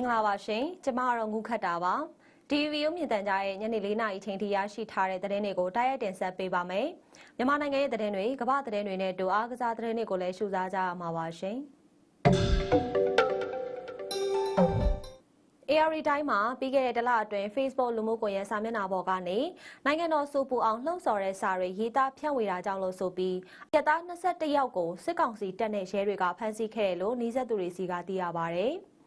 င်္ဂလာပါရှင်ကျမကတော့ငုခတ်တာပါဒီဗီဒီယိုမြင်တန်ကြားရဲ့ညနေ၄နာရီချိန်ထိရရှိထားတဲ့သတင်းတွေကိုတိုက်ရိုက်တင်ဆက်ပေးပါမယ်မြန်မာနိုင်ငံရဲ့သတင်းတွေကမ္ဘာသတင်းတွေနဲ့တူအားကစားသတင်းတွေကိုလည်းရှုစားကြရမှာပါရှင် AR တိုင်းမှာပြီးခဲ့တဲ့တစ်လအတွင်း Facebook လူမှုကွန်ရက်စာမျက်နှာပေါ်ကနေနိုင်ငံတော်စူပူအောင်လှုံ့ဆော်တဲ့စာတွေရေးသားဖြန့်ဝေတာကြောင့်လို့ဆိုပြီးရက်သား21ယောက်ကိုစစ်ကောင်စီတပ်နဲ့ရဲတွေကဖမ်းဆီးခဲ့တယ်လို့နှီးဆက်သူတွေစီကသိရပါဗျ။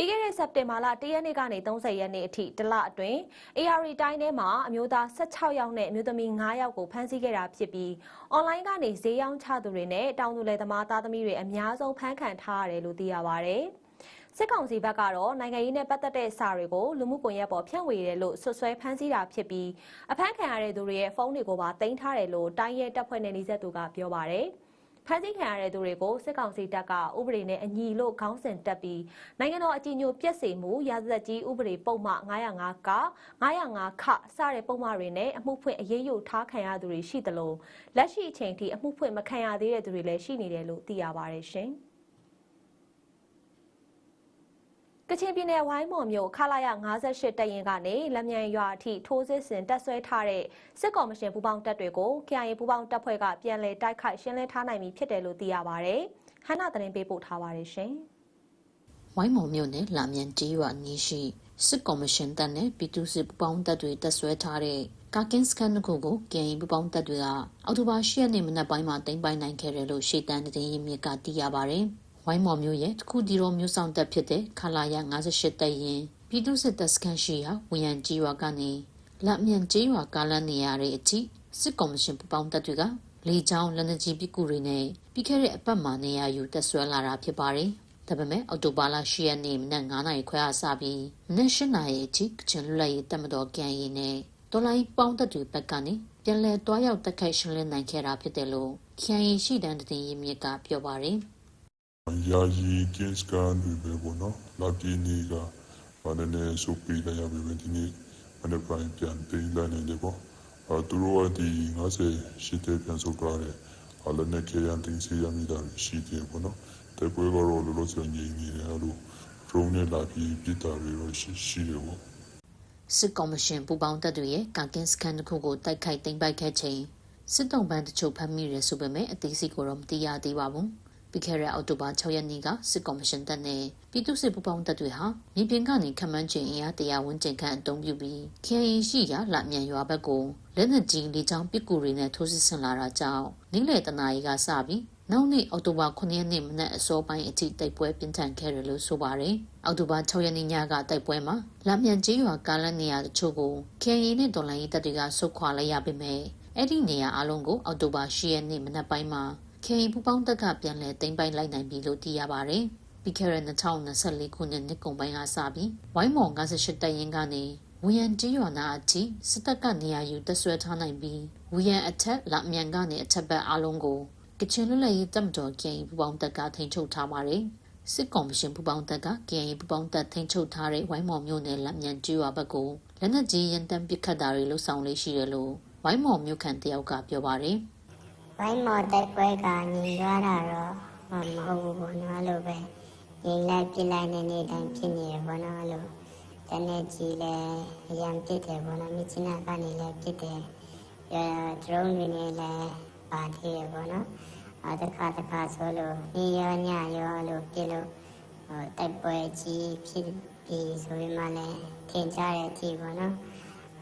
ပြီးခဲ့တဲ့စက်တင်ဘာလ1ရက်နေ့ကနေ30ရက်နေ့အထိတစ်လအတွင်း AR တိုင်းထဲမှာအမျိုးသား16ယောက်နဲ့အမျိုးသမီး9ယောက်ကိုဖမ်းဆီးခဲ့တာဖြစ်ပြီးအွန်လိုင်းကနေဈေးရောင်းချသူတွေနဲ့တောင်သူလယ်သမားသားသမီးတွေအများဆုံးဖမ်းခံထားရတယ်လို့သိရပါဗျ။စစ်ကောင်စီဘက်ကတော့နိုင်ငံရေးနဲ့ပတ်သက်တဲ့စာတွေကိုလူမှုကွန်ရက်ပေါ်ဖြန့်ဝေတယ်လို့ဆွဆွဲဖမ်းဆီးတာဖြစ်ပြီးအဖမ်းခံရတဲ့သူတွေရဲ့ဖုန်းတွေကိုပါတင်ထားတယ်လို့တိုင်းရဲတပ်ဖွဲ့နဲ့နှိစက်သူကပြောပါတယ်။ ဖမ်းဆီးခံရတဲ့သူတွေကိုစစ်ကောင်စီတပ်ကဥပဒေနဲ့အညီလို့ခေါင်းစဉ်တက်ပြီးနိုင်ငံတော်အကြီးအကျယ်ပြက်စေမှုရာဇသက်ကြီးဥပဒေပုံမှ905က905ခစတဲ့ပုံမှန်တွေနဲ့အမှုဖွင့်အရေးယူထားခံရသူတွေရှိသလိုလက်ရှိအချိန်ထိအမှုဖွင့်မခံရသေးတဲ့သူတွေလည်းရှိနေတယ်လို့သိရပါတယ်ရှင်။ ကချင်ပြည်နယ်ဝိုင်းမော်မြို့ခလာရ58တပ်ရင်ကနေလက်မြန်ရွာအထိထိုးစစ်ဆင်တပ်ဆွဲထားတဲ့စစ်ကော်မရှင်ပူးပေါင်းတပ်တွေကို KIA ပူးပေါင်းတပ်ဖွဲ့ကပြန်လည်တိုက်ခိုက်ရှင်းလင်းထားနိုင်ပြီဖြစ်တယ်လို့သိရပါဗျ။ဟန်နာသတင်းပေးပို့ထားပါတယ်ရှင်။ဝိုင်းမော်မြို့နယ်လာမြန်ကြီးရွာနီးရှိစစ်ကော်မရှင်တပ်နဲ့ပြည်သူ့စစ်ပူးပေါင်းတပ်တွေတပ်ဆွဲထားတဲ့ကာကင်းစကန်တစ်ခုကို KIA ပူးပေါင်းတပ်တွေကအောက်တိုဘာ10ရက်နေ့မနက်ပိုင်းမှာတင်ပိုင်နိုင်ခဲ့တယ်လို့ရှေ့တန်းသတင်းရင်းမြစ်ကသိရပါဗျ။ဝို င်းမော်မြို့ရဲ့တခုတီတော်မြို့ဆောင်တပ်ဖြစ်တဲ့ခလာရ58တပ်ရင်ပြည်သူ့စစ်တပ်စခန်းရှိရာဝီယန်ကြီးရွာကနေလက်မြန်ကြီးရွာကားလန်းနေရတဲ့အထိစစ်ကော်မရှင်ပူးပေါင်းတပ်တွေကလေကြောင်းလက်နက်ကြီးပစ်ကူတွေနဲ့ပြီးခဲ့တဲ့အပတ်မှာနေရာယူတပ်ဆွဲလာတာဖြစ်ပါတယ်။ဒါပေမဲ့အော်တိုဘာလ10ရက်နေ့မနက်9နာရီခွဲအစပြီးမနက်10နာရီအထိကချင်လွတ်လပ်ရေးတပ်မတော်ကန်ရီနဲ့တော်လိုင်းပေါင်းတပ်တွေဘက်ကနေပြန်လည်တွားရောက်တက်ခိုက်ရှင်းလင်းနိုင်ခဲ့တာဖြစ်တယ်လို့ခရိုင်ရှိတန်းတင်ရင်းမြစ်ကပြောပါတယ်။ ယာယီကင်းစကန်တွေပဲပေါ့နော်လာပြည်နေကဘာနဲ့လဲဆိုပြီးလိုက်ရပြီပဲဒီနေ့မနေ့ပိုင်းပြန်တင်လာနေတယ်ပေါ့အဲသူတို့ကဒီ90ရှိတဲ့ပြန်ဆိုကြတယ်အလည်းနဲ့ခေရန်တင်စီရမိတာရှိတယ်ပေါ့နော်တပွဲကတော့လောလောဆယ်ငြိမ်နေတယ်အဲ့လို drone နဲ့လာပြီးပြစ်တာတွေတော့ရှိရှိတယ်ပေါ့စစ်ကော်မရှင်ပူပေါင်းတပ်တွေရဲ့ကာကင်းစခန်းတစ်ခုကိုတိုက်ခိုက်သိမ်းပိုက်ခဲ့ချိန်စစ်တုံးပန်းတချို့ဖမ်းမိရဆိုပေမဲ့အသေးစိတ်ကိုတော့မသိရသေးပါဘူး။ ပြီးခဲ့တဲ့အောက်တိုဘာ6ရက်နေ့ကစစ်ကော်မရှင်တပ်နဲ့ပြည်သူ့စစ်ပူပေါင်းတပ်တွေဟာမြေပြင်ကနေခမန်းကျင်အင်အားတရာဝန်းကျင်ခန့်အုံပြုပြီး KIA ရှိရာလမြန်ရွာဘက်ကိုလက်နက်ကြီးလေကြောင်းပစ်ကူတွေနဲ့ထိုးစစ်ဆင်လာတာကြောင့်နေ့လယ်တနာရီကစပြီးနောက်နေ့အောက်တိုဘာ9ရက်နေ့မနက်အစောပိုင်းအထိတိုက်ပွဲပြင်းထန်ခဲ့တယ်လို့ဆိုပါတယ်။အောက်တိုဘာ6ရက်နေ့ညကတိုက်ပွဲမှာလမြန်ကျေးရွာကားလမ်းနေရာတချို့ကို KIA နဲ့ဒေါ်လာရေးတပ်တွေကဆုတ်ခွာလိုက်ရပေမဲ့အဲ့ဒီနေရာအလုံးကိုအောက်တိုဘာ10ရက်နေ့မနက်ပိုင်းမှာ KIA ပူပေါင်းတပ်ကပြန်လည်သိမ်းပိုက်လိုက်နိုင်ပြီလို့သိရပါတယ်။ပြီးခဲ့တဲ့2024ခုနှစ်နှစ်ကုန်ပိုင်းကစပြီးဝိုင်းမော်58တပ်ရင်းကနေဝီယန်ကြီးရွာနာအထိစစ်တပ်ကနေရာယူတပ်ဆွဲထားနိုင်ပြီးဝီယန်အထက်လမြန်ကနေအထက်ဘက်အလုံးကိုကချင်လွတ်လပ်ရေးတပ်မတော် KIA ပူပေါင်းတပ်ကထိန်းချုပ်ထားပါတယ်။စစ်ကော်မရှင်ပူပေါင်းတပ်က KIA ပူပေါင်းတပ်ထိန်းချုပ်ထားတဲ့ဝိုင်းမော်မြို့နယ်လက်မြန်ကြီးရွာဘက်ကိုလက်နက်ကြီးရန်တမ်းပစ်ခတ်တာတွေလှုပ်ဆောင်လေးရှိတယ်လို့ဝိုင်းမော်မြို့ခံတယောက်ကပြောပါတယ်။ ဝိုင်းမော်တိုက်ပွဲကညီသွားတာတော့မဟုတ်ဘူးပေါ့နော်အဲ့လိုပဲညီလိုက်ပြစ်လိုက်နေနေတိုင်းဖြစ်နေရပေါ့နော်အဲ့လိုတနေ့ကြီးလဲအရန်ပြစ်တယ်ပေါ့နော်မြစ်ချနာကနေလဲပြစ်တယ်အဲ drone တွေနဲ့လဲပါသေးရပေါ့နော်အဲတခါတခါဆိုလို့ညီရောညရောအဲ့လိုပြစ်လို့ဟိုတိုက်ပွဲကြီးဖြစ်ပြီးဆိုရင်မှလည်းထင်ကြတဲ့အကြည့်ပေါ့နော်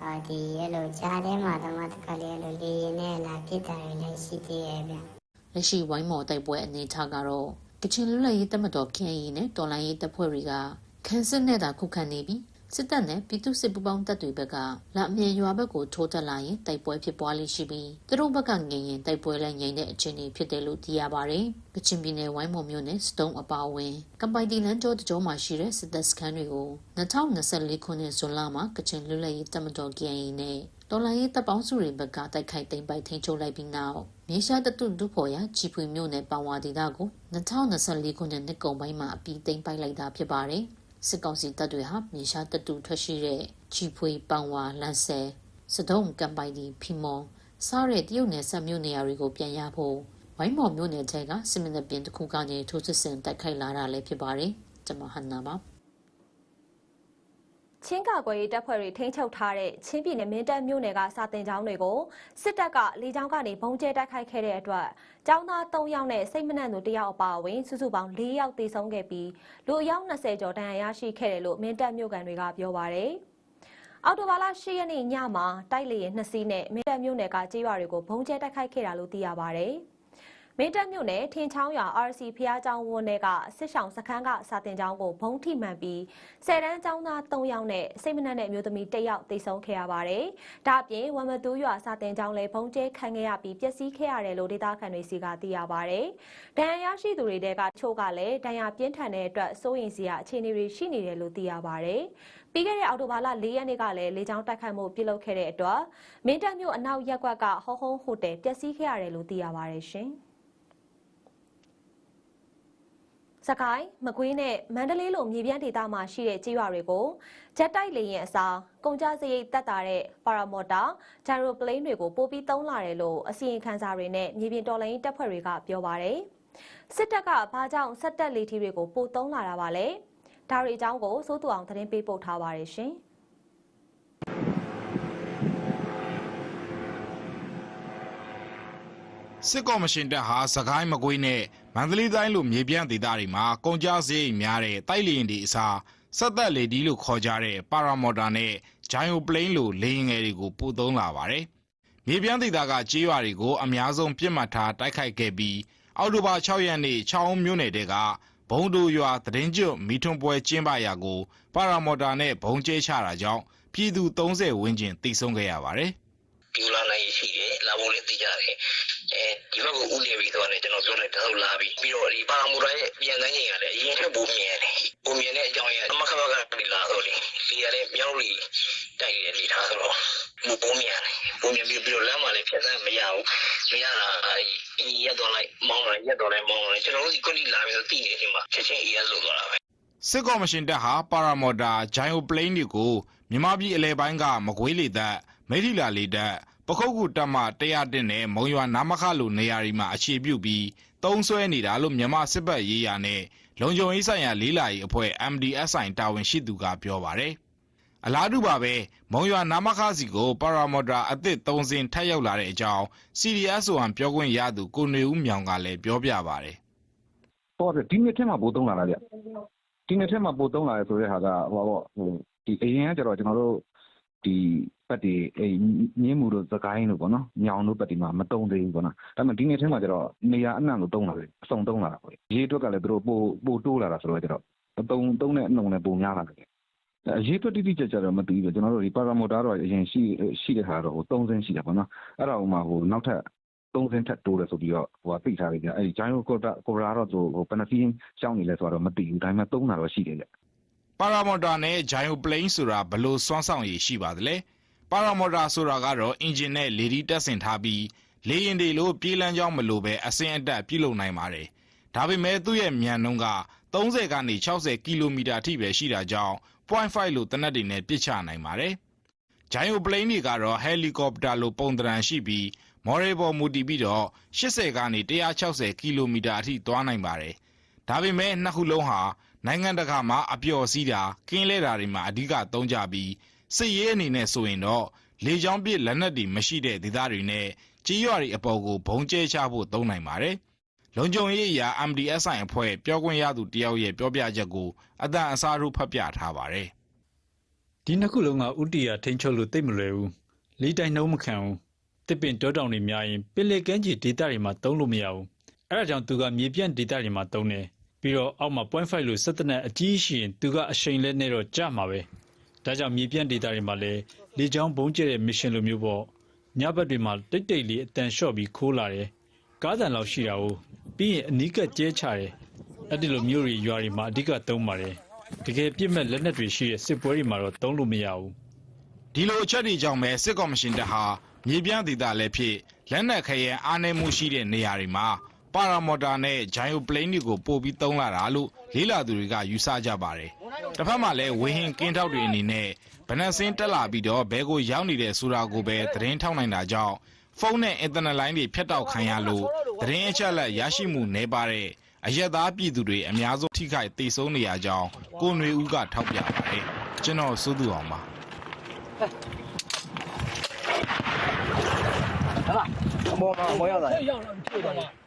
အာဒီအဲ့လိုကြားထဲမှာတော့မတခါလေးအဲ့လိုလေရင်နဲ့လာပြစ်တာတွေလည်းရှိသေးရဲ့ဗျလက်ရှိဝိုင်းမော်တိုက်ပွဲအနေအထားကတော့ကချင်လွတ်လပ်ရေးတပ်မတော် KNY နဲ့တော်လိုင်းရေးတပ်ဖွဲ့တွေကခန်းစစ်နဲ့သာခုခံနေပြီး စစ်တပ်နဲ့ပြည်သူစစ်ပူးပေါင်းတပ်တွေဘက်ကလာအမြန်ရွာဘက်ကိုထိုးတက်လာရင်တိုက်ပွဲဖြစ်ပွားလိရှိပြီးသူတို့ဘက်ကငြိမ်ရင်တိုက်ပွဲလည်းငြိမ်တဲ့အခြေအနေဖြစ်တယ်လို့သိရပါတယ်။ကချင်ပြည်နယ်ဝိုင်းမော်မြို့နယ်စတုံးအပါအဝင်ကပိုင်တီလန်ကျောတကြောမှာရှိတဲ့စစ်တပ်စခန်းတွေကို2024ခုနှစ်ဇွန်လမှာကချင်လွတ်လပ်ရေးတပ်မတော် KIA နဲ့တော်လိုင်းရေးတပ်ပေါင်းစုတွေဘက်ကတိုက်ခိုက်သိမ်းပိုက်ထိန်းချုပ်လိုက်ပြီးနောက်မြေရှားတတုဒုဖော်ရချီဖွေမြို့နယ်ပန်ဝါဒေသကို2024ခုနှစ်နှစ်ကုန်ပိုင်းမှာအပြီးသိမ်းပိုက်လိုက်တာဖြစ်ပါတယ်။ စစ်ကောင်စီတပ်တွေဟာမြေရှားတတုထွက်ရှိတဲ့ချီဖွေပန်ဝါလန်ဆယ်စဒုံကံပိုင်ဒီဖီမော်စားတဲ့တရုတ်နယ်စပ်မြို့နေရာတွေကိုပြန်ရဖို့ဝိုင်းမော်မြို့နယ်ထဲကစစ်မင်းတပ်ပြင်တစ်ခုကနေထိုးစစ်ဆင်တိုက်ခိုက်လာတာလည်းဖြစ်ပါတယ်။ကျွန်မဟန်နာပါ ချင်းကာကွယ်ရေးတပ်ဖွဲ့တွေထိန်းချုပ်ထားတဲ့ချင်းပြည်နယ်မင်းတပ်မြို့နယ်ကစာတင်ကျောင်းတွေကိုစစ်တပ်ကလေကြောင်းကနေဘုံကျဲတိုက်ခိုက်ခဲ့တဲ့အတွက်ကျောင်းသား3ယောက်နဲ့စိတ်မနှံသူ1ယောက်အပါအဝင်စုစုပေါင်း4ယောက်သေဆုံးခဲ့ပြီးလူအယောက်20ကျော်ဒဏ်ရာရရှိခဲ့တယ်လို့မင်းတပ်မြို့ကန်တွေကပြောပါရယ်။အော်တိုဘာလ10ရက်နေ့ညမှာတိုက်လေရင်2စီးနဲ့မင်းတပ်မြို့နယ်ကကြေးရွာတွေကိုဘုံကျဲတိုက်ခိုက်ခဲ့တာလို့သိရပါရယ်။ မင်းတပ်မြို့နယ်ထင်းချောင်းရွာ RC ဖျားကျောင်းဝန်းထဲကစစ်ဆောင်စခန်းကစာတင်ကျောင်းကိုဘုံထိမှန်ပြီးဆယ်တန်းကျောင်းသား3ယောက်နဲ့စိတ်မနှံတဲ့အမျိုးသမီး1ယောက်သေဆုံးခဲ့ရပါတယ်။ဒါ့အပြင်ဝမ်မတူးရွာစာတင်ကျောင်းလည်းဘုံကျဲခံခဲ့ရပြီးပျက်စီးခဲ့ရတယ်လို့ဒေသခံတွေစီကသိရပါတယ်။ဒဏ်ရာရရှိသူတွေတဲကချို့ကလည်းဒဏ်ရာပြင်းထန်တဲ့အတွက်စိုးရိမ်စရာအခြေအနေတွေရှိနေတယ်လို့သိရပါတယ်။ပြီးခဲ့တဲ့အောက်တိုဘာလ၄ရက်နေ့ကလည်းလေကြောင်းတိုက်ခိုက်မှုပြုလုပ်ခဲ့တဲ့အတွက်မင်းတပ်မြို့အနောက်ရပ်ကွက်ကဟောဟုံးဟိုတယ်ပျက်စီးခဲ့ရတယ်လို့သိရပါတယ်ရှင်။ စကိုင်းမကွေးနဲ့မန္တလေးလိုမြေပြန့်ဒေသမှာရှိတဲ့ကြေးရွာတွေကိုဂျက်တိုက်လေယာဉ်အစားကုန်ကြစရိတ်တက်တာတဲ့ပါရာမော်တာဂျိုင်ရိုပလိန်းတွေကိုပို့ပြီးသုံးလာတယ်လို့အစီရင်ခံစာတွေနဲ့မြေပြင်တော်လိုင်းတပ်ဖွဲ့တွေကပြောပါတယ်စစ်တပ်ကဘာကြောင့်ဆက်တက်လေထီတွေကိုပို့သုံးလာတာပါလဲဒါတွေအကြောင်းကိုစိုးသူအောင်သတင်းပေးပို့ထားပါတယ်ရှင်စစ်ကော်မရှင်တပ်ဟာစကိုင်းမကွေးနဲ့ မန္တလေးတိုင်းလိုမြေပြန့်ဒေသတွေမှာကုန်ကြစရိတ်များတဲ့တိုက်လေယာဉ်တွေအစားဆက်သက်လေဒီလို့ခေါ်ကြတဲ့ပါရာမော်တာနဲ့ဂျိုင်ယိုပလိန်းလိုလေယာဉ်ငယ်တွေကိုပို့သုံးလာပါတယ်။မြေပြန့်ဒေသကကြေးရွာတွေကိုအများဆုံးပြစ်မှတ်ထားတိုက်ခိုက်ခဲ့ပြီးအောက်တိုဘာ6ရက်နေ့ချောင်းမြို့နယ်တဲကဘုံတို့ရွာသတင်းကျွတ်မီထွန်းပွဲကျင်းပရာကို ပါရာမော်တာနဲ့ဘုံကျဲချတာကြောင့်ပြည်သူ30ဝန်းကျင်တိစုံခဲ့ရပါတယ်။ ပြူလာနိုင်ရှိတယ်လာဖို့လည်းသိကြတယ်အဲဒီဘက်ကိုဥနေပြီးတော့လည်းကျွန်တော်ပြောလိုက်တော့လာပြီပြီးတော့ဒီပါမူရာရဲ့ပြန်တိုင်းချိန်ကလည်းအရင်ထက်ပိုမြင်တယ်ပိုမြင်တဲ့အကြောင်းရအမခဘကဒီလာတော့လေဒီကလည်းမြောက်လီတိုက်ရနေထားဆိုတော့မပိုမြင်တယ်ပိုမြင်ပြီးပြီးတော့လမ်းမှာလည်းဖြတ်သန်းမရဘူးမရတာအင်းရက်တော့လိုက်မောင်းလိုက်ရက်တော့လိုက်မောင်းလိုက်ကျွန်တော်တို့ဒီကွန်တီလာပြီးတော့တည်နေချိန်မှာချက်ချင်းအေးရလို့သွားတာပဲစစ်ကော်မရှင်တပ်ဟာပါရာမော်တာဂျိုင်ယိုပလိန်းတွေကိုမြန်မာပြည်အလဲပိုင်းကမကွေးလေတပ် မိထီလာလေတပ်ပခုတ်ကူတပ်မှ100နဲ့မုံရွာနာမခလိုနေရာတွေမှာအခြေပြုပြီးတုံးဆွဲနေတာလို့မြန်မာစစ်ဘက်ရေးရာနဲ့လုံခြုံရေးဆိုင်ရာလေးလာရေးအဖွဲ့ MDSI တာဝန်ရှိသူကပြောပါတယ်။အလားတူပါပဲမုံရွာနာမခစီကိုပါရာမော်တာအသစ်3စင်ထပ်ရောက်လာတဲ့အကြောင်း CDSON ပြောခွင့်ရသူကိုနေဦးမြောင်ကလည်းပြောပြပါတယ်။ဟုတ်တယ်ဒီနှစ်ထဲမှာပို့သုံးလာတာဗျဒီနှစ်ထဲမှာပို့သုံးလာရဆိုတဲ့ဟာကဟိုပါပေါ့ဟိုဒီအရင်ကကျတော့ကျွန်တော်တို့ ဒီဘက်ဒီအဲမြင်းမူတို့သကိုင်းတို့ပေါ့နော်ညောင်တို့ဘက်ဒီမှာမတုံသေးဘူးပေါ့နော်ဒါပေမဲ့ဒီနှစ်ထဲမှာကျတော့နေရာအနှံ့ကိုတုံးလာတယ်အစုံတုံးလာတာပေါ့ရေးအတွက်ကလည်းသူတို့ပို့ပို့တိုးလာတာဆိုတော့ကျတော့အတုံတုံးတဲ့အနှုံနဲ့ပိုများလာတယ်အရေးအတွက်တိတိကျကျတော့မသိဘူးကျွန်တော်တို့ဒီပါရာမိုတာတော့အရင်ရှိရှိတဲ့ဟာတော့ဟို3စင်းရှိတယ်ပေါ့နော်အဲ့ဒါဟိုမှာဟိုနောက်ထပ်သုံးစင်းထက်တိုးတယ်ဆိုပြီးတော့ဟိုကသိထားတယ်ကြအဲ့ဒီဂျိုင်းကိုကိုတာကိုရာတော့သူဟိုပနဖီင်းရှောင်းနေလဲဆိုတော့မသိဘူးဒါပေမဲ့သုံးတာတော့ရှိတယ်ကြ ပါရာမော်တာနဲ့ဂျိုင်ယိုပလိန်းဆိုတာဘလို့စွမ်းဆောင်ရည်ရှိပါသလဲပါရာမော်တာဆိုတာကတော့အင်ဂျင်နဲ့လေဒီတက်ဆင်ထားပြီးလေရင်တွေလိုပြေးလန်းကြောင်းမလိုပဲအစင်းအတက်ပြုလုပ်နိုင်ပါတယ်ဒါပေမဲ့သူ့ရဲ့မြန်နှုန်းက30ကနေ60ကီလိုမီတာအထိပဲရှိတာကြောင့်0.5လို့တနက်တွေနဲ့ပြစ်ချနိုင်ပါတယ်ဂျိုင်ယိုပလိန်းတွေကတော့ဟယ်လီကော်ပတာလိုပုံသဏ္ဍာန်ရှိပြီးမော်ရေပေါ်မူတည်ပြီးတော့80ကနေ160ကီလိုမီတာအထိသွားနိုင်ပါတယ်ဒါပေမဲ့နှစ်ခုလုံးဟာ နိုင်ငံတကာမှာအပျော်စီးတာကင်းလဲတာတွေမှာအဓိကသုံးကြပြီးစစ်ရေးအနေနဲ့ဆိုရင်တော့လေကြောင်းပစ်လက်နက်တွေမရှိတဲ့ဒေသတွေနဲ့ကြီးရွာတွေအပေါ်ကိုဘုံကျဲချဖို့သုံးနိုင်ပါတယ်။လုံခြုံရေးအရာ MDSI အဖွဲ့ပြောခွင့်ရသူတယောက်ရဲ့ပြောပြချက်ကိုအတန်အစားထိုးဖတ်ပြထားပါတယ်ဒီနှစ်ခုလုံးကဥတီယာထိန်းချုပ်လို့တိတ်မလွယ်ဘူးလေးတိုင်းနှုံးမခံဘူးတစ်ပင်တောတောင်တွေများရင်ပင်လေကမ်းခြေဒေသတွေမှာတုံးလို့မရဘူးအဲ့ဒါကြောင့်သူကမြေပြန့်ဒေသတွေမှာတုံးတယ် ပြီးတော့အောက်မှာ0.5လို့စက်တနက်အကြီးရှိရင်သူကအရှိန်လဲနဲ့တော့ကြမှာပဲဒါဒါကြောင့်မြေပြန့်ဒေသတွေမှာလည်းလေကြောင်းဘုံကျဲတဲ့မစ်ရှင်လိုမျိုးပေါ့ညဘက်တွေမှာတိတ်တိတ်လေးအတန်လျှော့ပြီးခိုးလာတယ်ကားတန်လောက်ရှိတာ哦ပြီးရင်အနီးကကျဲချတယ်အဲ့ဒီလိုမျိုးတွေရွာတွေမှာအဓိကသုံးပါတယ်တကယ်ပြစ်မဲ့လက်နက်တွေရှိတဲ့စစ်ပွဲတွေမှာတော့သုံးလို့မရဘူးဒီလိုအချက်တွေကြောင့်ပဲစစ်ကော်မရှင်တပ်ဟာမြေပြန့်ဒေသလည်းဖြစ်လက်နက်ခဲယံအားနည်းမှုရှိတဲ့နေရာတွေမှာ ပါရာမော်တာနဲ့ဂျိုင်ယိုပလိန်းတွေကိုပို့ပြီးသုံးလာတာလို့လေးလာသူတွေကယူဆကြပါတယ်။တစ်ဖက်မှာလည်းဝေဟင်ကင်းထောက်တွေအနေနဲ့ဗနက်စင်းတက်လာပြီးတော့ဘဲကိုရောက်နေတဲ့ဆိုတာကိုပဲသတင်းထောက်နိုင်တာကြောင့်ဖုန်းနဲ့အင်တာနက်လိုင်းတွေဖြတ်တောက်ခံရလို့သတင်းအချက်အလက်ရရှိမှုနည်းပါတဲ့အရက်သားပြည်သူတွေအများဆုံးထိခိုက်ဒေဆုံးနေရကြောင်းကိုຫນွေဦးကထောက်ပြပါတယ်။ကျွန်တော်စိုးသူအောင်ပါမကွေးတို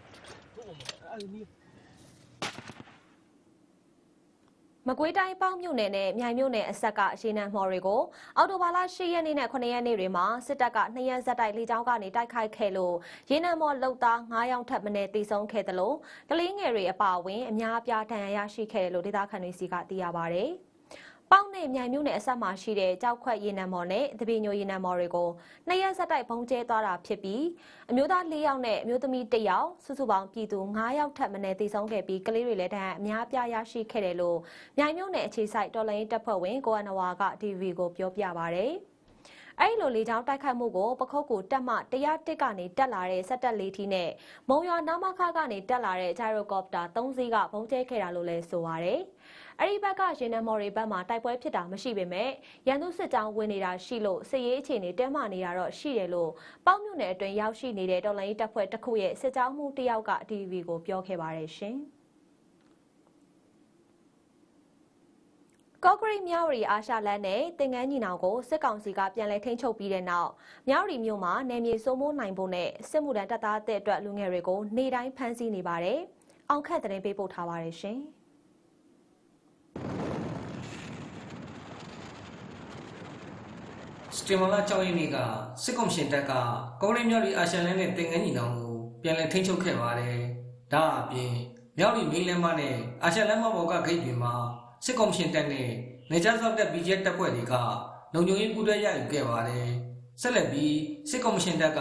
င်းပေါင်းမြို့နယ်နဲ့မြိုင်မြို့နယ်အဆက်ကရေနံမှော်တွေကိုအော်တိုဘာလ10ရက်နေ့နဲ့9ရက်နေ့တွေမှာစစ်တပ်က2ရက်ဇက်တိုက်လေကြောင်းကနေတိုက်ခိုက်ခဲ့လို့ရေနံမှော်လုံသား9ယောက်ထပ်မံတေဆုံးခဲ့တယ်လို့ကလေးငယ်တွေအပါအဝင်အများအပြားဒဏ်ရာရရှိခဲ့တယ်လို့ဒေသခံတွေစီကသိရပါဗျ။ ပေါင်းနဲ့မြိုင်မြို့နယ်အဆက်မှာရှိတဲ့ကြောက်ခွက်ရေနံမော်နဲ့တပည့်ညိုရေနံမော်တွေကိုနှစ်ရက်ဆက်တိုက်ဘုံကျဲသွားတာဖြစ်ပြီးအမျိုးသား၄ယောက်နဲ့အမျိုးသမီး၁ယောက်စုစုပေါင်းပြည်သူ9ယောက်ထပ်မံတည်ဆုံးခဲ့ပြီးကလေးတွေလည်းတန်းအများပြားရရှိခဲ့တယ်လို့မြိုင်မြို့နယ်အခြေစိုက်တော်လိုင်းတပ်ဖွဲ့ဝင်ကိုအနဝါက DV ကိုပြောပြပါဗျ။အဲ့လိုလေကြောင်းတိုက်ခိုက်မှုကိုပခုတ်ကူတက်မှ101ကနေတက်လာတဲ့စက်တက်လေးထီးနဲ့မုံရွာနာမခကနေတက်လာတဲ့ဂျိုင်ရိုကော်ပတာ3စီးကဘုံကျဲခဲ့တာလို့လည်းဆိုပါရယ်။ အဲ့ဒီဘက်ကရေနံမော်တွေဘက်မှာတိုက်ပွဲဖြစ်တာမရှိပေမဲ့ရန်သူစစ်ကြောင်းဝင်နေတာရှိလို့စစ်ရေးအခြေအနေတဲမာနေတာတော့ရှိတယ်လို့ပေါင်းမြို့နယ်အတွင်းရောက်ရှိနေတဲ့တော်လိုင်းတပ်ဖွဲ့တစ်ခုရဲ့စစ်ကြောင်းမှုတစ်ယောက်က TV ကိုပြောခဲ့ပါတယ်ရှင်။ကော့ဂရိတ်မြောက်ရီအာရှလန်နဲ့တင်ငန်းညီနောင်ကိုစစ်ကောင်စီကပြန်လည်ထိန်းချုပ်ပြီးတဲ့နောက်မြောက်ရီမြို့မှာနယ်မြေစိုးမိုးနိုင်ဖို့နဲ့စစ်မှုထမ်းတပ်သားတဲ့အတွက်လူငယ်တွေကိုနေတိုင်းဖမ်းဆီးနေပါတယ်။အောင်ခက်တဲ့ပေးပို့ထားပါတယ်ရှင်။ စ တင်မလာ6ရက်နေ့ကစစ်ကောင်ရှင်တပ်ကကော်ရီမြောက်ရီအာရှလန်နဲ့တင်ငန်းညီနောင်ကိုပြန်လည်ထိန်းချုပ်ခဲ့ပါတယ်။ဒါအပြင်မြောက်ရီမင်းလမ်းမနဲ့အာရှလန်မဘော်ကဂိတ်တွေမှာစစ်ကောင်ရှင်တပ်နဲ့နေကြားစောက်တပ် BJ တပ်ဖွဲ့တွေကလုံခြုံရေးပူးတွဲရယူခဲ့ပါတယ်။ဆက်လက်ပြီးစစ်ကောင်ရှင်တပ်က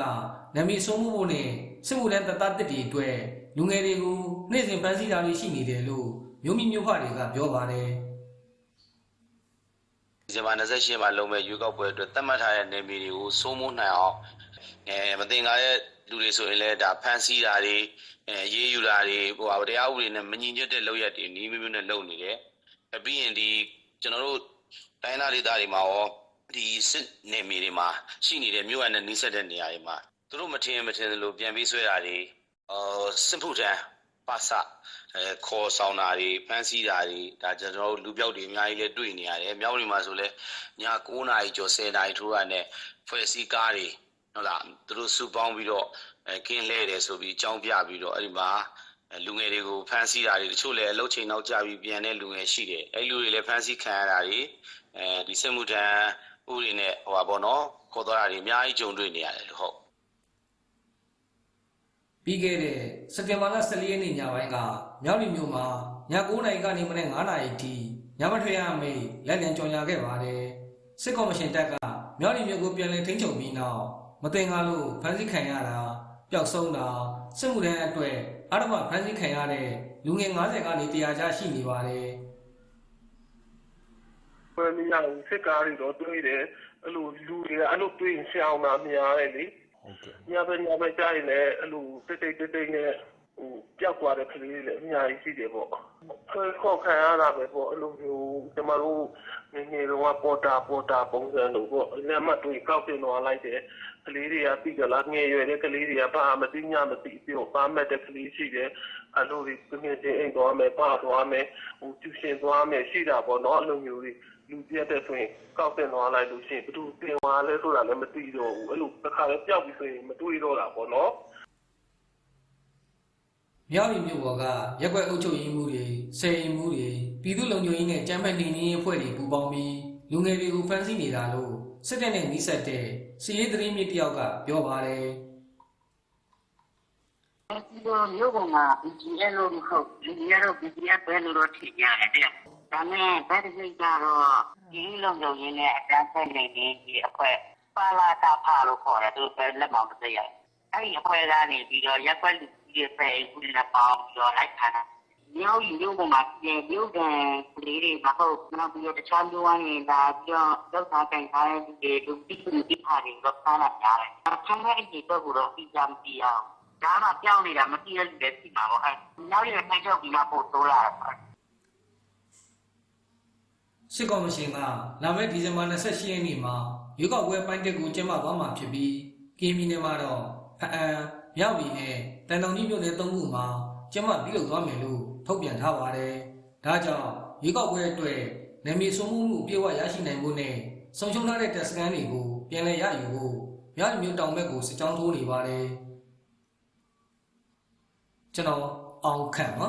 နာမည်ဆုံးမှုဖို့နဲ့စစ်မှုထမ်းတပ်သားတစ်တွေအတွက်လူငယ်တွေကိုနေ့စဉ်ဖမ်းဆီးတာတွေရှိနေတယ်လို့မြို့မိမြို့ဖတွေကပြောပါတယ်။ဒီ ဇင်ဘာ28မှာလုံးမဲ့ရွေးကောက်ပွဲအတွက်သတ်မှတ်ထားတဲ့နေမီတွေကိုစိုးမိုးနိုင်အောင်အဲမတင်ကားတဲ့လူတွေဆိုရင်လည်းဒါဖန်ဆီးတာတွေအဲရေးယူတာတွေဟိုဟာတရားဥပဒေနဲ့မညီညွတ်တဲ့လုပ်ရက်တွေနီးမျိုးမျိုးနဲ့လုပ်နေတယ်။အပြီးရင်ဒီကျွန်တော်တို့တိုင်းသားဒေသတွေမှာရောဒီစစ်နေမီတွေမှာရှိနေတဲ့မြို့ရနဲ့နှိစက်တဲ့နေရာတွေမှာသူတို့မထင်မထင်လို့ပြန်ပြီးဆွဲတာတွေအော်စစ်မှုထမ်း ပါစအဲခေါ်ဆောင်တာတွေဖမ်းဆီးတာတွေဒါကျွန်တော်တို့လူပြောက်တွေအများကြီးလည်းတွေ့နေရတယ်။မြောက်တွေမှာဆိုလဲည9နာရီကျော်10နာရီထိုးရတဲ့ဖွဲ့စည်းကားတွေဟုတ်လားသူတို့စုပေါင်းပြီးတော့အဲကင်းလဲတယ်ဆိုပြီးအကြောင်းပြပြီးတော့အဲ့ဒီမှာအဲလူငယ်တွေကိုဖမ်းဆီးတာတွေတချို့လည်းအလုပ်ချိန်နောက်ကျပြီးပြန်တဲ့လူငယ်ရှိတယ်။အဲ့လူတွေလည်းဖမ်းဆီးခံရတာတွေအဲဒီစစ်မှုထမ်းဥပဒေနဲ့ဟိုပါဘောနော်ခေါ်သွားတာတွေအများကြီးကြုံတွေ့နေရတယ်လို့ဟုတ် ပြီးခဲ့တဲ့စက်တင်ဘာလ14ရက်နေ့ညပိုင်းကမြောက်လီမြို့မှာည9နာရီကနေမနေ့9နာရီထိညမထွေရမေးလက်လံကြော်ညာခဲ့ပါတယ်စစ်ကော်မရှင်တပ်ကမြောက်လီမြို့ကိုပြန်လည်ထိန်းချုပ်ပြီးနောက်မတင်ကားလို့ဖမ်းဆီးခံရတာပျောက်ဆုံးတာစစ်မှုထမ်းအတွက်အရမဖမ်းဆီးခံရတဲ့လူငယ်90ကနေ100ကျရှိနေပါတယ်ဘယ်နေရာကိုစစ်ကားတွေတော့တွေးတယ်အဲ့လိုလူတွေကအဲ့လိုတွေးရင်ရှောင်းတာများတယ်လေဟုတ်ကဲ့ ညဘက်ညဘက်ကြာရင်လည်းအဲ့လိုတိတ်တိတ်တိတ်တိတ်နဲ့ဟိုပျောက်သွားတဲ့ကလေးတွေလည်းအများကြီးရှိတယ်ပေါ့ဆွဲခေါ်ခံရတာပဲပေါ့အဲ့လိုမျိုးကျမတို့ငယ်ငယ်တော့ပေါ်တာပေါ်တာပုံစံလို့ပေါ့လက်မှတ်တွေကောက်တင်တော့လိုက်တယ်ကလေးတွေကပြီးကြလားငယ်ရွယ်တဲ့ကလေးတွေကဘာမသိညမသိပြောပါမဲ့တဲ့ကလေးရှိတယ်အဲ့လိုဒီပြင်းပြင်းအိမ်သွားမယ်ပါသွားမယ်ဟိုကျူရှင်သွားမယ်ရှိတာပေါ့နော်အဲ့လိုမျိုးတွေ လူပြတ်တဲ့ဆိုရင်ကောက်တင်သွားလိုက်လို့ရှိရင်ဘယ်သူတင်သွားလဲဆိုတာလည်းမသိတော့ဘူးအဲ့လိုတစ်ခါလည်းပျောက်ပြီးဆိုရင်မတွေးတော့တာပေါ့နော်မြောက်ရီမြို့ပေါ်ကရက်ွက်အုပ်ချုပ်ရေးမှုတွေဆယ်ရင်မှုတွေပြည်သူ့လုံခြုံရေးနဲ့ကြမ်းဖက်နေနေရေးအဖွဲ့တွေပူးပေါင်းပြီးလူငယ်တွေကိုဖမ်းဆီးနေတာလို့စစ်တပ်နဲ့နှိစက်တဲ့စီရေးသတင်းမြစ်တယောက်ကပြောပါတယ်ဒီလိုမျိုးကမှာ BGL လို့မဟုတ် BGL တော့ BGL ပဲလို့တော့ထင်ရတယ်တဲ့။ ဒါနဲ့ဗတ်စိတ်ကတော့ဒီလုံလုံရင်းနဲ့အတန်းဆက်နေနေဒီအခွဲပါလာတာဖာလို့ခေါ်တယ်သူပဲလက်မောင်းတစ်ရအဲ့ဒီအခွဲကနေပြီးတော့ရက်ွက်လူကြီးတွေပဲအခုလည်းပေါင်းပြီးတော့လိုက်ခါတာမျိုးယူမျိုးပေါ်မှာပြည်မျိုးကန်ကလေးတွေမဟုတ်နောက်ပြီးတော့တခြားမျိုးဝိုင်းနေတာပြီးတော့လောက်သားကန်ထားတဲ့လူတွေလူတိတိတိဟာတွေတော့စားလာကြတယ်။အခန်းထဲအကြီးတော့ကိုတော့ပြီးကြမပြီးအောင်ဒါမှပြောင်းနေတာမသိတဲ့လူတွေဖြစ်မှာပေါ့အဲနောက်ရခိုင်ချုပ်ပြီးမှပို့တိုးလာတာပေါ့ စစ်ကော်မရှင်ကလာမယ့်ဒီဇင်ဘာ28ရက်နေ့မှာရွေးကောက်ပွဲပိုင်းတက်ကိုကျင်းပသွားမှာဖြစ်ပြီးကင်းမီနယ်မှာတော့ဖအံမြောက်ပြည်နဲ့တန်တောင်ကြီးမြို့နယ်သုံးခုမှာကျင်းပပြုလုပ်သွားမယ်လို့ထုတ်ပြန်ထားပါတယ်။ဒါကြောင့်ရွေးကောက်ပွဲအတွက်နယ်မြေစုံမှုမှုအပြည့်အဝရရှိနိုင်ဖို့နဲ့ဆုံးရှုံးထားတဲ့တက်စကန်တွေကိုပြန်လည်ရယူဖို့မြောက်မြို့တောင်ဘက်ကိုစစ်ကြောင်းထိုးနေပါတယ်။ကျွန်တော်အောင်ခန့်ပါ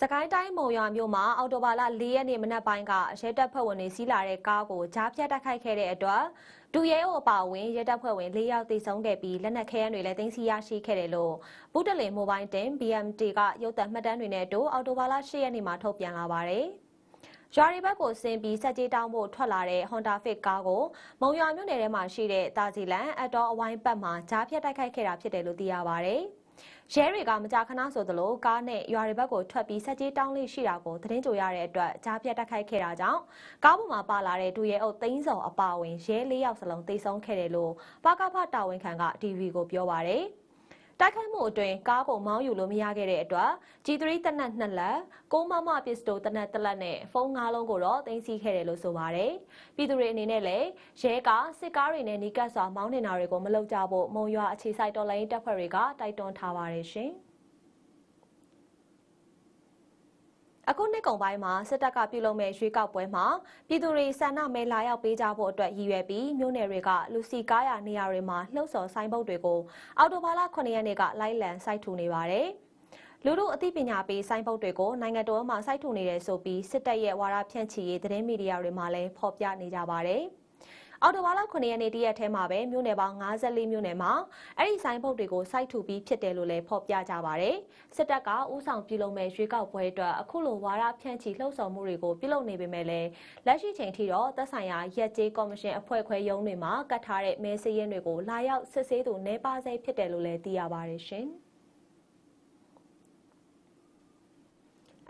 စကိုင်းတိုင်းမုံရွာမြို့မှာအော်တိုဘာလ၄ရက်နေ့မနက်ပိုင်းကရဲတပ်ဖွဲ့ဝင်တွေစီးလာတဲ့ကားကိုကြားဖြတ်တိုက်ခိုက်ခဲ့တဲ့အတွက်ဒူရဲအိုအပါအဝင်ရဲတပ်ဖွဲ့ဝင်၄ယောက်သေဆုံးခဲ့ပြီးလက်နက်ခဲယမ်းတွေလည်းသိမ်းဆည်းရရှိခဲ့တယ်လို့ဘုဒ္ဓလင်မိုဘိုင်းတင် BMT ကရုပ်သံမှတ်တမ်းတွေနဲ့အတူအော်တိုဘာလ၈ရက်နေ့မှာထုတ်ပြန်လာပါတယ်။ရွာရီဘက်ကိုဆင်းပြီးစက်ကြီးတောင်းဖို့ထွက်လာတဲ့ Honda Fit ကားကိုမုံရွာမြို့နယ်ထဲမှာရှိတဲ့တာဂျီလန်အတော်အဝိုင်းပတ်မှာကြားဖြတ်တိုက်ခိုက်ခဲ့တာဖြစ်တယ်လို့သိရပါတယ်။ ရဲတွေကမကြာခဏဆိုသလိုကားနဲ့ရွာတွေဘက်ကိုထွက်ပြီးဆက်ကြီးတောင်းလေးရှိတာကိုသတင်းကြိုရတဲ့အတွက်ကြားပြတ်တက်ခိုက်ခဲ့တာကြောင့်ကားပေါ်မှာပါလာတဲ့ဒူရဲအုပ်သိန်းစော်အပါအဝင်ရဲ၄ယောက်စလုံးတိတ်ဆုံးခဲ့တယ်လို့ပကဖတာဝန်ခံက TV ကိုပြောပါရယ် တိုက်ခိုက်မှုအတွင်းကားကိုမောင်းယူလို့မရခဲ့တဲ့အတွက် G3 တနက်နှစ်လက်ကိုမမပစ္စတိုတနက်တစ်လက်နဲ့ဖုန်း၅လုံးကိုတော့သိမ်းဆည်းခဲ့တယ်လို့ဆိုပါရယ်ပြည်သူတွေအနေနဲ့လည်းရဲကစစ်ကားတွေနဲ့နီးကပ်စွာမောင်းနေတာတွေကိုမလုပ်ကြဖို့မုံရွာအခြေစိုက်တော်လိုင်းတပ်ဖွဲ့တွေကတိုက်တွန်းထားပါတယ်ရှင် အခုနှစ်ကုန်ပိုင်းမှာစစ်တပ်ကပြုလုပ်မဲ့ရွေးကောက်ပွဲမှာပြည်သူတွေဆန္ဒမဲလာရောက်ပေးကြဖို့အတွက်ရည်ရွယ်ပြီးမြို့နယ်တွေကလူစီကားရနေရာတွေမှာလှုပ်ဆော်ဆိုင်ဘုတ်တွေကိုအော်တိုဘာလ9ရက်နေ့ကလိုက်လံစိုက်ထူနေပါတယ်။လူလူအသိပညာပေးဆိုင်ဘုတ်တွေကိုနိုင်ငံတော်မှာစိုက်ထူနေတယ်ဆိုပြီးစစ်တပ်ရဲ့ဝါဒဖြန့်ချီရေးသတင်းမီဒီယာတွေမှာလည်းဖော်ပြနေကြပါတယ်။ အော်တိုဘာလ9ရက်နေ့တရက်ထဲမှာပဲမြို့နယ်ပေါင်း54မြို့နယ်မှာအဲ့ဒီဆိုင်ဘုတ်တွေကိုစိုက်ထူပြီးဖြစ်တယ်လို့လည်းဖော်ပြကြပါတယ်။စစ်တပ်ကဥဆောင်ပြုလုပ်မဲ့ရွေးကောက်ပွဲအတွက်အခုလိုဝါဒဖြန့်ချီလှုံ့ဆော်မှုတွေကိုပြုလုပ်နေပေမဲ့လည်းလက်ရှိချိန်ထိတော့သက်ဆိုင်ရာရက်ကျေးကော်မရှင်အဖွဲ့ခွဲရုံးတွေမှာကတ်ထားတဲ့မဲစည်းရင်းတွေကိုလာရောက်စစ်ဆေးသူနေပါစေဖြစ်တယ်လို့လည်းသိရပါတယ်ရှင်။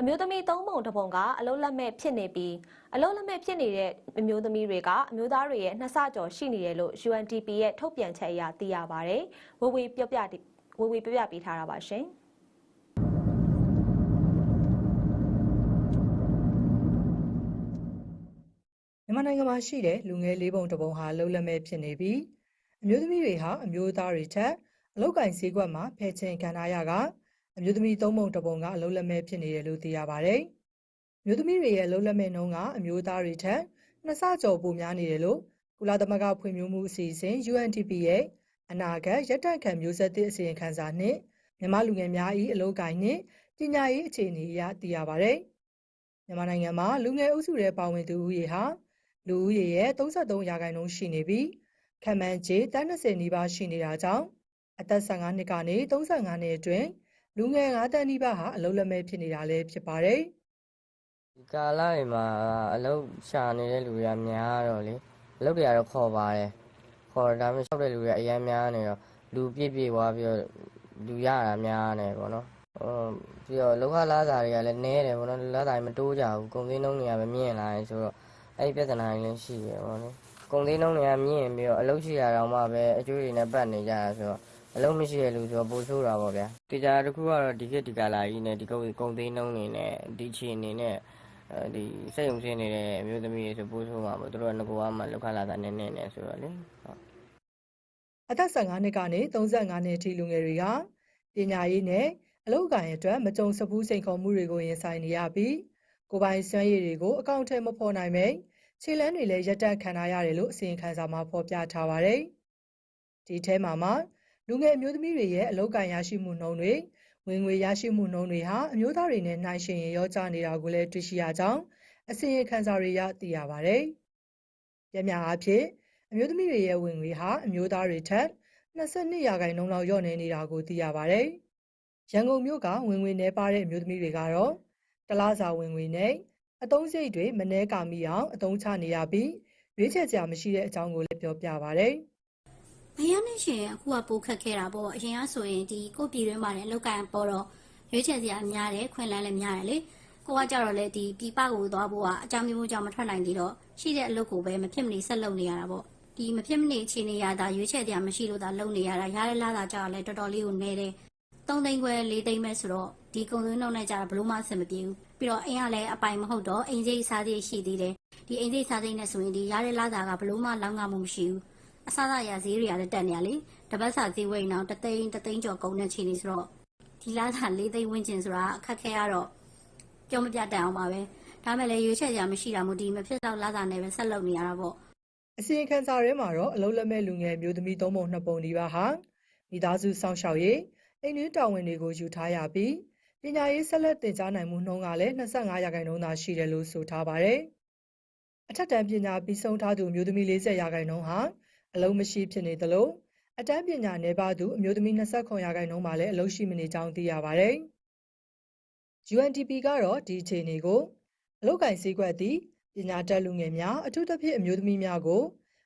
အမျိုးသမီးသုံးပုံတစ်ပုံကအလုံးလက်မဲ့ဖြစ်နေပြီးအလုံးလက်မဲ့ဖြစ်နေတဲ့အမျိုးသမီးတွေကအမျိုးသားတွေရဲ့နှစ်ဆကျော်ရှိနေတယ်လို့ UNDP ရဲ့ထုတ်ပြန်ချက်အရသိရပါတယ်။ဝေဝေပြောပြဝေဝေပြောပြပေးထားတာပါရှင်။မြန်မာနိုင်ငံမှာရှိတဲ့လူငယ်လေးပုံတစ်ပုံဟာလှုပ်လက်မဲ့ဖြစ်နေပြီးအမျိုးသမီးတွေဟာအမျိုးသားတွေထက်အလောက်ကင်ဈေးကွက်မှာဖယ်ချင်ခံထားရက အမျိုးသမီးသုံးပုံတစ်ပုံကအလှုပ်လက်မဲ့ဖြစ်နေတယ်လို့သိရပါတယ်။မျိုးသမီးတွေရဲ့လှုပ်လက်မဲ့နှုန်းကအမျိုးသားတွေထက်နှစ်ဆကျော်ပိုများနေတယ်လို့ကုလသမဂ္ဂဖွံ့ဖြိုးမှုအစီအစဉ် UNDP ရဲ့အနာဂတ်ရက်တန့်ခံမျိုးဆက်သစ်အစီရင်ခံစာနှင့်မြန်မာလူငယ်များ၏အလောက်ကင်နှင့်ပညာရေးအခြေအနေအရသိရပါတယ်။မြန်မာနိုင်ငံမှာလူငယ်အုပ်စုရဲ့ပါဝင်သူဦးရေဟာလူဦးရေရဲ့33ရာခိုင်နှုန်းရှိနေပြီးခန့်မှန်းခြေတန်း20နီးပါးရှိနေတာကြောင့်အသက်15နှစ်ကနေ35နှစ်အတွင်း လူငယ်9တန်းနီးပါးဟာအလုပ်လက်မဲ့ဖြစ်နေတာလည်းဖြစ်ပါတယ်။ဒီကာလတွေမှာအလုပ်ရှာနေတဲ့လူတွေကများတော့လေအလုပ်တွေကတော့ခေါ်ပါတယ်ခေါ်ဒါပေမဲ့ရှောက်တဲ့လူတွေကအများများနေတော့လူပြည့်ပြည့်သွားပြီးတော့လူရတာများနေပေါ့နော်ဟိုပြီးတော့လောကလာစာတွေကလည်းနည်းတယ်ပေါ့နော်လာစာတွေမတိုးကြဘူးကုန်စည်နှုန်းတွေကမမြင့်လာရင်ဆိုတော့အဲ့ဒီပြဿနာတွေလည်းရှိရပေါ့နော်ကုန်စည်နှုန်းတွေကမြင့်ပြီးတော့အလုပ်ရှိရတော့မှပဲအကျိုးတွေနဲ့ပတ်နေကြတာဆိုတော့ အလုံးမရှိတဲ့လူဆိုတော့ပိုဆိုးတာပေါ့ဗျာ။ကြာတစ်ခုကတော့ဒီခေတ်ဒီကာလာကြီးနဲ့ဒီကုန်ကုန်သိန်းနှုန်းနေနဲ့ဒီအခြေအနေနဲ့အဲဒီစိတ်ုံဆင်းနေတဲ့အမျိုးသမီးတွေဆိုပိုးဆိုးမှာပေါ့သူတို့ကငကိုကမှလောက်ခလာတာနည်းနည်းနဲ့ဆိုတော့လေဟုတ်အသက်15နှစ်ကနေ35နှစ်အထိလူငယ်တွေကပညာရေးနဲ့အလုပ်အကိုင်အတွက်မကြုံစဘူးစိန်ခေါ်မှုတွေကိုရင်ဆိုင်နေရပြီးကိုယ်ပိုင်စွမ်းရည်တွေကိုအကောင့်ထဲမဖော်နိုင်ပဲခြေလန်းတွေလည်းရပ်တန့်ခံထားရတယ်လို့အစီရင်ခံစာမှာဖော်ပြထားပါတယ်။ဒီထဲမှာမှ လူငယ်အမျိုးသမီးတွေရဲ့အလုပ်ကိုင်ရရှိမှုနှုန်းတွေဝင်ငွေရရှိမှုနှုန်းတွေဟာအမျိုးသားတွေနဲ့နှိုင်းယှဉ်ရင်ရောကျနေတာကိုလည်းတွေ့ရှိရကြောင်းအစီရင်ခံစာတွေရသိရပါတယ်။ပြမြအားဖြင့်အမျိုးသမီးတွေရဲ့ဝင်ငွေဟာအမျိုးသားတွေထက်22ရာခိုင်နှုန်းလောက်လျော့နေနေတာကိုသိရပါတယ်။ရန်ကုန်မြို့ကဝင်ငွေနှဲပါတဲ့အမျိုးသမီးတွေကတော့တလားစာဝင်ငွေနဲ့အသုံးစရိတ်တွေမနှဲကာမိအောင်အသုံးချနေရပြီးရွေးချယ်စရာမရှိတဲ့အကြောင်းကိုလည်းပြောပြပါဗျ။ အရင်နဲ့ရှင်အခုကပိုခက်ခဲတာပေါ့အရင်ကဆိုရင်ဒီကိုပြည်တွင်းမှာလည်းလောက်ကန်ပေါ်တော့ရွေးချယ်စရာများတယ်ခွင့်လန်းလည်းများတယ်လေကိုကကြတော့လေဒီပြပကိုသွားဖို့ကအကြောင်းမျိုးကြောင့်မထွက်နိုင်သေးတော့ရှိတဲ့အလုပ်ကိုပဲမဖြစ်မနေဆက်လုပ်နေရတာပေါ့ဒီမဖြစ်မနေအခြေအနေရတာရွေးချယ်စရာမရှိလို့သာလုပ်နေရတာရတဲ့လားသာကြောက်လည်းတော်တော်လေးကိုနေတယ်3သိန်းခွဲ4သိန်းပဲဆိုတော့ဒီကုံသွင်းနှုန်းနဲ့ကြတာဘလို့မှအဆင်မပြေဘူးပြီးတော့အိမ်ကလည်းအပိုင်မဟုတ်တော့အိမ်စိတ်စားစိတ်ရှိသေးတယ်ဒီအိမ်စိတ်စားစိတ်နဲ့ဆိုရင်ဒီရတဲ့လားသာကဘလို့မှလောင်းကမှုမရှိဘူး အစားအစာရဈေးတွေကလည်းတက်နေရလေတပတ်စာဈေးဝိတ်နောက်တသိန်းတသိန်းကျော်ကုန်တဲ့ခြေနေဆိုတော့ဒီလားသာ၄သိန်းဝန်းကျင်ဆိုတာအခက်ခဲရတော့ပြောမပြတတ်အောင်ပါပဲဒါမဲ့လည်းရွေးချယ်စရာမရှိတာမို့ဒီမဖြစ်တော့လားသာနဲ့ပဲဆက်လုပ်နေရတာပေါ့အစီရင်ခံစာထဲမှာတော့အလုံးလက်မဲ့လူငယ်မျိုးသမီးသုံးပုံနှစ်ပုံဒီပါဟာမိသားစုစောင့်ရှောက်ရေးအိမ်တွင်းတာဝန်တွေကိုယူထားရပြီးပညာရေးဆက်လက်တင်ကြားနိုင်မှုနှုန်းကလည်း25ရာခိုင်နှုန်းသာရှိတယ်လို့ဆိုထားပါတယ်။အထက်တန်းပညာပြီးဆုံးထားသူမျိုးသမီး40ရာခိုင်နှုန်းဟာ အလုံးမရှိဖြစ်နေသလိုအတန်းပညာနယ်ပါသူအမျိုးသမီး29ရာခိုင်နှုန်းမှာလည်းအလုံးရှိမနေကြောင်းသိရပါတယ်။ UNDP ကတော့ဒီအခြေအနေကိုအလုတ်ကင်စည်းကွက်သည့်ပညာတတ်လူငယ်များအထူးသဖြင့်အမျိုးသမီးများကို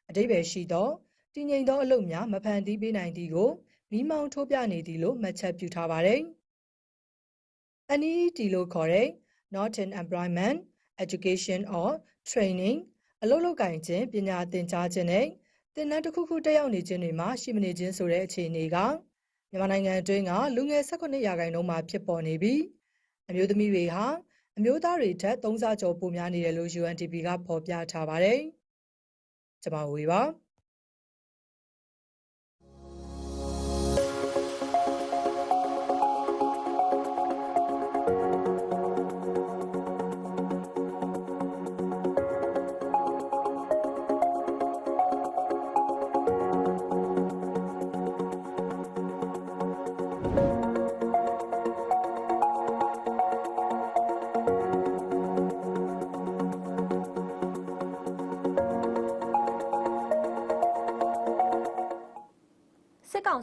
အတိပ္ပယ်ရှိသောတည်ငြိမ်သောအလုပ်များမဖန်တီးပေးနိုင်သည်ကိုမိမောင်းထိုးပြနေသည်လို့မှတ်ချက်ပြုထားပါတယ်။ NEET လို့ခေါ်တဲ့ Not in Employment Education or Training အလုပ်လုပ်ကင်ခြင်းပညာသင်ကြားခြင်းနဲ့ သင်တန်းတစ်ခုခုတက်ရောက်နေခြင်းတွေမှာရှိမနေခြင်းဆိုတဲ့အခြေအနေကမြန်မာနိုင်ငံအတွင်းကလူငယ်18ရာခိုင်နှုန်းမှာဖြစ်ပေါ်နေပြီးအမျိုးသမီးတွေဟာအမျိုးသားတွေထက်3ဆကျော်ပိုများနေတယ်လို့ UNDP ကဖော်ပြထားပါတယ်။ကျွန်မဝေပါ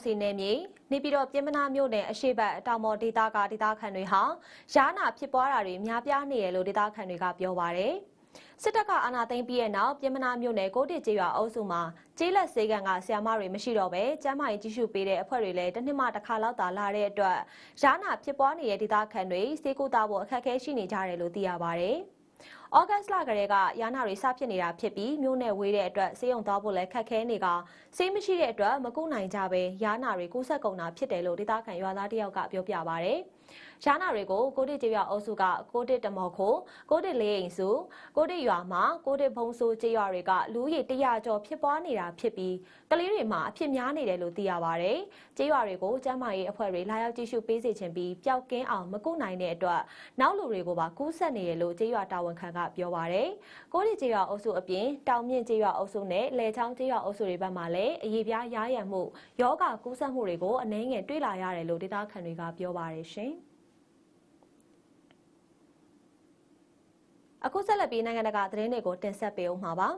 စစ်ကောင်စီနယ်မြေနေပြည်တော်ပြည်မနာမြို့နယ်အရှိတ်အတောင်ပေါ်ဒေသကဒေသခံတွေဟာရာနာဖြစ်ပွားတာတွေများပြားနေတယ်လို့ဒေသခံတွေကပြောပါရယ်စစ်တပ်ကအာဏာသိမ်းပြီးတဲ့နောက်ပြည်မနာမြို့နယ်ကိုတိကျေးရွာအုပ်စုမှာကျေးလက်စေကန်ကဆီယမတွေမရှိတော့ပဲကျမ်းမာရေးကြီးစုပေးတဲ့အဖွဲ့တွေလည်းတစ်နှစ်မှတစ်ခါလောက်သာလာတဲ့အတွက်ရာနာဖြစ်ပွားနေတဲ့ဒေသခံတွေစေကူတာဖို့အခက်အခဲရှိနေကြတယ်လို့သိရပါရယ်။ ဩဂတ်စ်လကလေးကရာနာတွေစဖြစ်နေတာဖြစ်ပြီးမြို့နယ်ဝေးတဲ့အတွက်စေယုံသွားဖို့လည်းခက်ခဲနေကစေးမရှိတဲ့အတွက်မကုနိုင်ကြပဲရာနာတွေကူးဆက်ကုန်တာဖြစ်တယ်လို့ဒေသခံရွာသားတယောက်ကပြောပြပါရယ်။ ရာနာတွေကိုကိုတိကျေးရွာအုပ်စုကကိုတိတမော်ခိုကိုတိလေးအိမ်စုကိုတိရွာမှာကိုတိဘုံဆိုကျေးရွာတွေကလူရည်100ကျော်ဖြစ်ပွားနေတာဖြစ်ပြီးကလေးတွေမှာအဖြစ်များနေတယ်လို့သိရပါရယ်။ကျေးရွာတွေကိုကျန်းမာရေးအဖွဲ့တွေလာရောက်ကြည့်ရှုပေးစေချင်ပြီးပျောက်ကင်းအောင်မကုနိုင်တဲ့အတွက်နောက်လူတွေကိုပါကူးဆက်နေတယ်လို့ကျေးရွာတာဝန်ခံကပြောပါရယ်။ကိုတိကျေးရွာအုပ်စုအပြင်တောင်မြင့်ကျေးရွာအုပ်စုနဲ့လယ်ချောင်းကျေးရွာအုပ်စုတွေဘက်မှာလည်းအရေးပြားရားရံမှုယောဂကူးဆက်မှုတွေကိုအနှဲငယ်တွေ့လာရတယ်လို့ဒေသခံတွေကပြောပါရယ်ရှင်။ အခုဆက်လက်ပြီးနိုင်ငံတကာသတင်းတွေကိုတင်ဆက်ပေးအောင်မှာပါ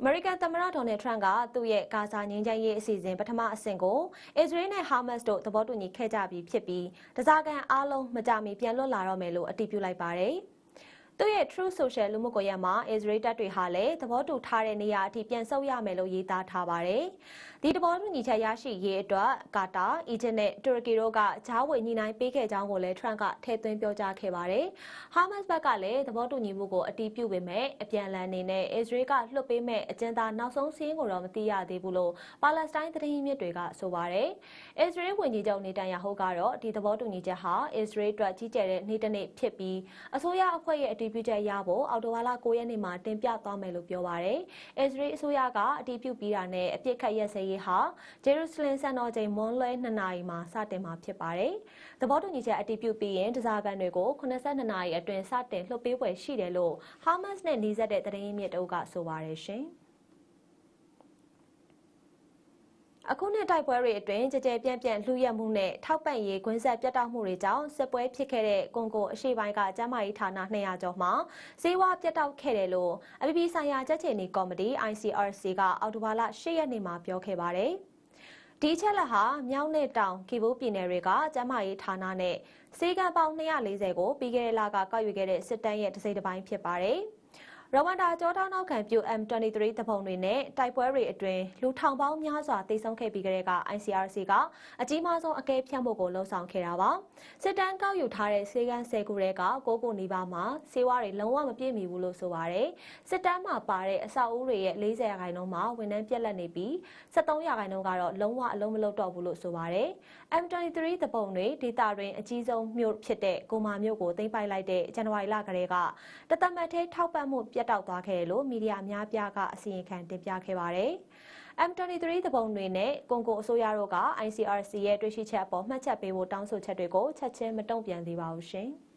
အမေရိကန်သမ္မတဒေါ်နယ်ထရန့်ကသူ့ရဲ့ဂါဇာငြိမ်းချမ်းရေးအစီအစဉ်ပထမအဆင့်ကိုအစ္စရေးနဲ့ဟာမတ်စ်တို့သဘောတူညီခဲ့ကြပြီးဖြစ်ပြီးတစားကန်အားလုံးမကြမီပြန်လွတ်လာတော့မယ်လို့အတည်ပြုလိုက်ပါတယ်။ သူ့ရဲ့ True Social လူမှုကွန်ရက်မှာ Israel တပ်တွေဟာလည်းသဘောတူထားတဲ့နေရာအထိပြန်ဆုတ်ရမယ်လို့ရေးသားထားပါတယ်။ဒီသဘောတူညီချက်ရရှိရေးအတွက်ကာတာ၊အီဂျစ်နဲ့တူရကီတို့ကဂျားဝင်ညှိနှိုင်းပေးခဲ့ကြောင်းကိုလည်း Trump ကထည့်သွင်းပြောကြားခဲ့ပါတယ်။ Hamas ဘက်ကလည်းသဘောတူညီမှုကိုအတည်ပြုပေမဲ့အပြန်အလှန်အနေနဲ့ Israel ကလွှတ်ပေးမဲ့အကျဉ်းသားနောက်ဆုံးစည်းကိုတော့မသိရသေးဘူးလို့ပါလက်စတိုင်းသတင်းရင်းမြစ်တွေကဆိုပါတယ်။ Israel ဝန်ကြီးချုပ်နေတန်ယာဟုကတော့ဒီသဘောတူညီချက်ဟာ Israel အတွက်ကြီးကျယ်တဲ့နေ့တစ်နေ့ဖြစ်ပြီးအစိုးရအဖွဲ့ရဲ့အတည်ပြုချက်ရဖို့အော်တိုဝါလာ9ရက်နေ့မှာတင်ပြသွားမယ်လို့ပြောပါရယ်။အစ္စရေးအစိုးရကအတည်ပြုပြီးတာနဲ့အပြစ်ခတ်ရက်စဲရေးဟာဂျေရုဆလင်စံတော်ချိန်မွန်းလွဲ2နာရီမှာစတင်မှာဖြစ်ပါတယ်။သဘောတူညီချက်အတည်ပြုပြီးရင်တစားကန်တွေကို82နာရီအတွင်းစတင်လှုပ်ပေးပွဲရှိတယ်လို့ဟာမတ်စ်နဲ့နှီးစပ်တဲ့သတင်းရင်းမြစ်တို့ကဆိုပါရယ်ရှင်။ အခုနှစ်တိုက်ပွဲတွေအတွင်းကြကြပြန့်ပြန့်လှူရက်မှုနဲ့ထောက်ပံ့ရေးကွင်းဆက်ပြတ်တောက်မှုတွေကြောင့်စစ်ပွဲဖြစ်ခဲ့တဲ့ကွန်ကိုအရှေ့ပိုင်းကကျန်းမာရေးဌာန200ကျော်မှာဈေးဝါပြတ်တောက်ခဲ့တယ်လို့အပြည်ပြည်ဆိုင်ရာကြက်ချင်နီကော်မတီ ICRC ကအောက်တိုဘာလ10ရက်နေ့မှာပြောခဲ့ပါတယ်။ဒီချက်လက်ဟာမြောက်နဲ့တောင်ကီဘိုးပြည်နယ်တွေကကျန်းမာရေးဌာနနဲ့စေကံပေါင်း240ကိုပြီးခဲ့တဲ့လကကောက်ယူခဲ့တဲ့စစ်တမ်းရဲ့တစ်စိတ်တစ်ပိုင်းဖြစ်ပါတယ်။ ရဝမ်ဒါကြောထောင်းနောက်ခံပြု M23 တပုံတွေနဲ့တိုက်ပွဲတွေအတွင်းလူထောင်ပေါင်းများစွာတိတ်ဆုံးခဲ့ပြီးကြတဲ့က ICRC ကအကြီးမားဆုံးအကဲဖြတ်မှုကိုလှုံ့ဆော်ခဲ့တာပါစစ်တမ်းကောက်ယူထားတဲ့စေကန်း10ခုတဲက9ခုနီးပါးမှာစေဝါတွေလုံးဝမပြည့်မီဘူးလို့ဆိုပါတယ်စစ်တမ်းမှာပါတဲ့အဆောက်အဦတွေရဲ့40ရာခိုင်နှုန်းမှာဝန်ထမ်းပြက်လက်နေပြီး73ရာခိုင်နှုန်းကတော့လုံးဝအလုံးမလုံးတော့ဘူးလို့ဆိုပါတယ် M23 တပုံတွေဒေတာတွင်အကြီးဆုံးမြို့ဖြစ်တဲ့ကိုမာမြို့ကိုသိမ်းပိုက်လိုက်တဲ့ဇန်နဝါရီလကတည်းကတသက်မတ်သေးထောက်ပံ့မှုပြတ်တောက်သွားခဲ့တယ်လို့မီဒီယာအများပြားကအစီရင်ခံတင်ပြခဲ့ပါတယ်။ M23 တပုံတွေနဲ့ကွန်ကိုအစိုးရတို့က ICRC ရဲ့တွေ့ရှိချက်အပေါ်မှတ်ချက်ပေးဖို့တောင်းဆိုချက်တွေကိုချက်ချင်းမတုံ့ပြန်သေးပါဘူးရှင်။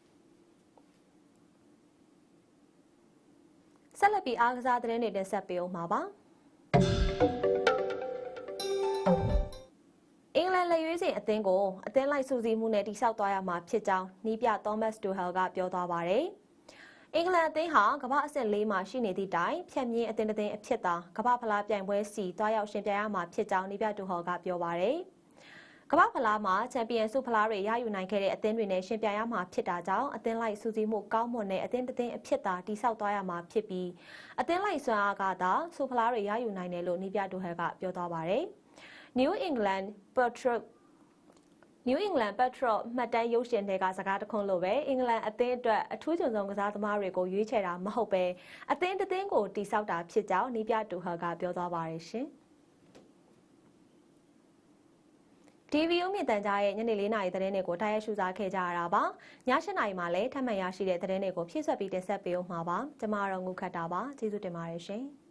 ဆက်လက်ပြီးအားကစားသတင်းတွေတင်ဆက်ပေးအောင်မှာပါ။အင်္ဂလန်လက်ရွေးစင်အသင်းကိုအသင်းလိုက်စူးစီးမှုနဲ့တိစောက်သွားရမှာဖြစ်ကြောင်းနီးပြသောမတ်တူဟယ်ကပြောသွားပါတယ်။ အင်္ဂလန်အသင်းဟာကမ္ဘာအဆင့်၄မှာရှိနေသည့်တိုင်ဖြတ်မြင့်အသင်းတစ်သင်းအဖြစ်သာကမ္ဘာဖလားပြိုင်ပွဲစီတွားရောက်ရှင်ပြိုင်ရမှာဖြစ်ကြောင်းနီးပြတူဟော်ကပြောပါရယ်ကမ္ဘာဖလားမှာချန်ပီယံဆုဖလားတွေရယူနိုင်ခဲ့တဲ့အသင်းတွေနဲ့ရှင်ပြိုင်ရမှာဖြစ်တာကြောင့်အသင်းလိုက်စူးစီးမှုကောင်းမွန်တဲ့အသင်းတစ်သင်းအဖြစ်သာတိစောက်သွားရမှာဖြစ်ပြီးအသင်းလိုက်စွမ်းအားကသာဆုဖလားတွေရယူနိုင်တယ်လို့နီးပြတူဟဲကပြောသွားပါရယ် New England Patriots New England Patriot မှတ်တမ်းရုပ်ရှင်တွေကစကားတခွန်းလိုပဲအင်္ဂလန်အသင်းအတွက်အထူးကြုံဆုံးကစားသမားတွေကိုရွေးချယ်တာမဟုတ်ပဲအသင်းတစ်သင်းကိုတိစောက်တာဖြစ်ကြောင်းနီးပြတူဟာကပြောသွားပါတယ်ရှင်။ DVO မြင့်တန်ကြားရဲ့ညနေ၄နာရီသတင်းတွေကိုတိုက်ရိုက်ရှုစားခဲ့ကြရတာပါ။ည၈နာရီမှာလည်းထပ်မံရရှိတဲ့သတင်းတွေကိုဖြည့်ဆွက်ပြီးတင်ဆက်ပေးအောင်မှာပါ။ကျွန်မတော့ငုခတ်တာပါ။ကျေးဇူးတင်ပါတယ်ရှင်။